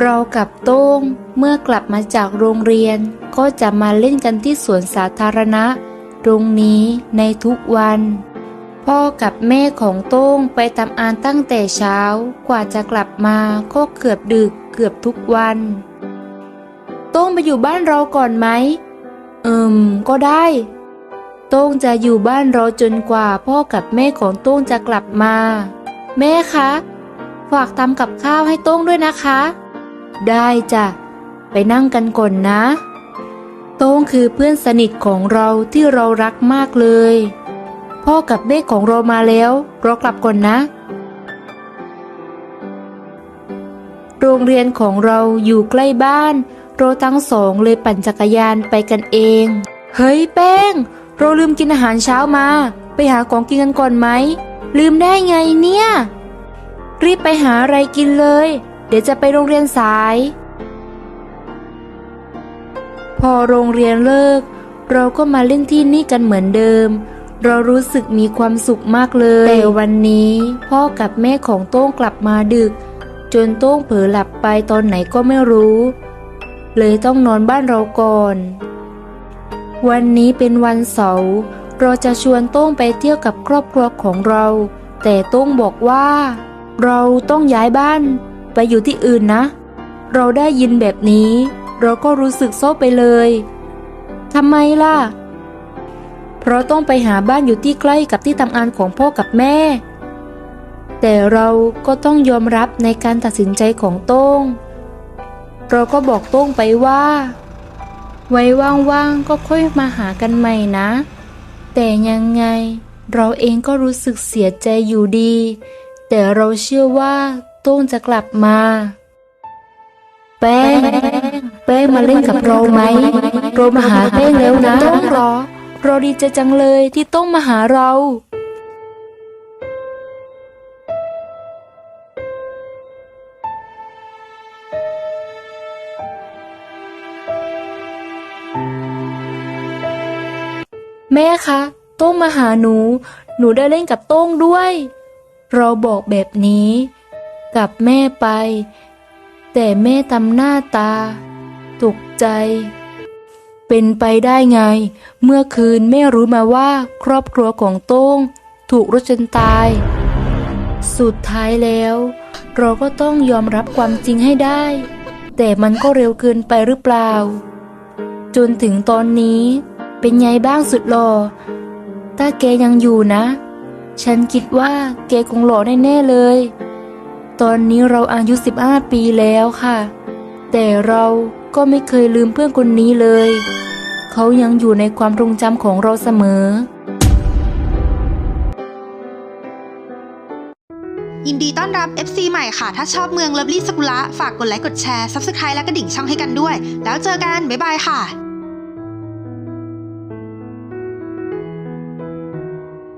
เรากับโต้งเมื่อกลับมาจากโรงเรียน ก็จะมาเล่นกันที่สวนสาธารณะ ตรงนี้ในทุกวัน พ่อกับแม่ของโต้งไปทำงานตั้งแต่เช้า กว่าจะกลับมาก็เกือบดึกเกือบทุกวัน โต้งไปอยู่บ้านเราก่อนไหมเอิมก็ได้ โต้งจะอยู่บ้านเราจนกว่าพ่อกับแม่ของโต้งจะกลับมา แม่คะ ฝากทำกับข้าวให้โต้งด้วยนะคะ ได้จ้ะ ไปนั่งกันก่อนนะ โต้งคือเพื่อนสนิทของเราที่เรารักมากเลย พ่อกับแม่ของเรามาแล้ว เรากลับก่อนนะ โรงเรียนของเราอยู่ใกล้บ้าน เราทั้งสองเลยปั่นจักรยานไปกันเอง เฮ้ยแป้ง เราลืมกินอาหารเช้ามา ไปหาของกินกันก่อนไหม ลืมได้ไงเนี่ย รีบไปหาอะไรกินเลย เดี๋ยวจะไปโรงเรียนสาย พอโรงเรียนเลิก เราก็มาเล่นที่นี่กันเหมือนเดิม เรารู้สึกมีความสุขมากเลย แต่วันนี้พ่อกับแม่ของโต้งกลับมาดึก จนโต้งเผลอหลับไปตอนไหนก็ไม่รู้ เลยต้องนอนบ้านเราก่อน วันนี้เป็นวันเสาร์ เราจะชวนโต้งไปเที่ยวกับครอบครัวของเรา แต่โต้งบอกว่า เราต้องย้ายบ้าน ไปอยู่ที่อื่นนะ เราได้ยินแบบนี้ เราก็รู้สึกเศร้าไปเลยทำไมล่ะ เพราะต้องไปหาบ้านอยู่ที่ใกล้กับที่ทำงานของพ่อกับแม่ แต่เราก็ต้องยอมรับในการตัดสินใจของโต้ง เราก็บอกโต้งไปว่า ไว้ว่างๆก็ค่อยมาหากันใหม่นะ แต่ยังไงเราเองก็รู้สึกเสียใจอยู่ดี แต่เราเชื่อว่าโต้งจะกลับมา แป้ง แป้งมาเล่นกับเราไหม เรามาหาแป้งแล้วนะต้องรอ เราดีใจจังเลยที่ต้องมาหาเรา แม่คะโต้งมาหาหนู หนูได้เล่นกับโต้งด้วย เราบอกแบบนี้ กับแม่ไป แต่แม่ทำหน้าตา ตกใจ เป็นไปได้ไง เมื่อคืนแม่รู้มาว่าครอบครัวของโต้ง ถูกรถชนตาย สุดท้ายแล้ว เราก็ต้องยอมรับความจริงให้ได้ แต่มันก็เร็วเกินไปหรือเปล่า จนถึงตอนนี้ เป็นไงบ้างสุดหล่อถ้าแกยังอยู่นะ ฉันคิดว่าแกคงหล่อแน่ๆเลย ตอนนี้เราอายุ 15 ปีแล้วค่ะ แต่เราก็ไม่เคยลืมเพื่อนคนนี้เลย เขายังอยู่ในความทรงจำของเราเสมอ ยินดีต้อนรับ FC ใหม่ค่ะ ถ้าชอบเมืองเลิฟลี่สกุละฝากกดไลค์กดแชร์ Subscribe และกระดิ่งช่องให้กันด้วย แล้วเจอกัน บ๊ายบายค่ะ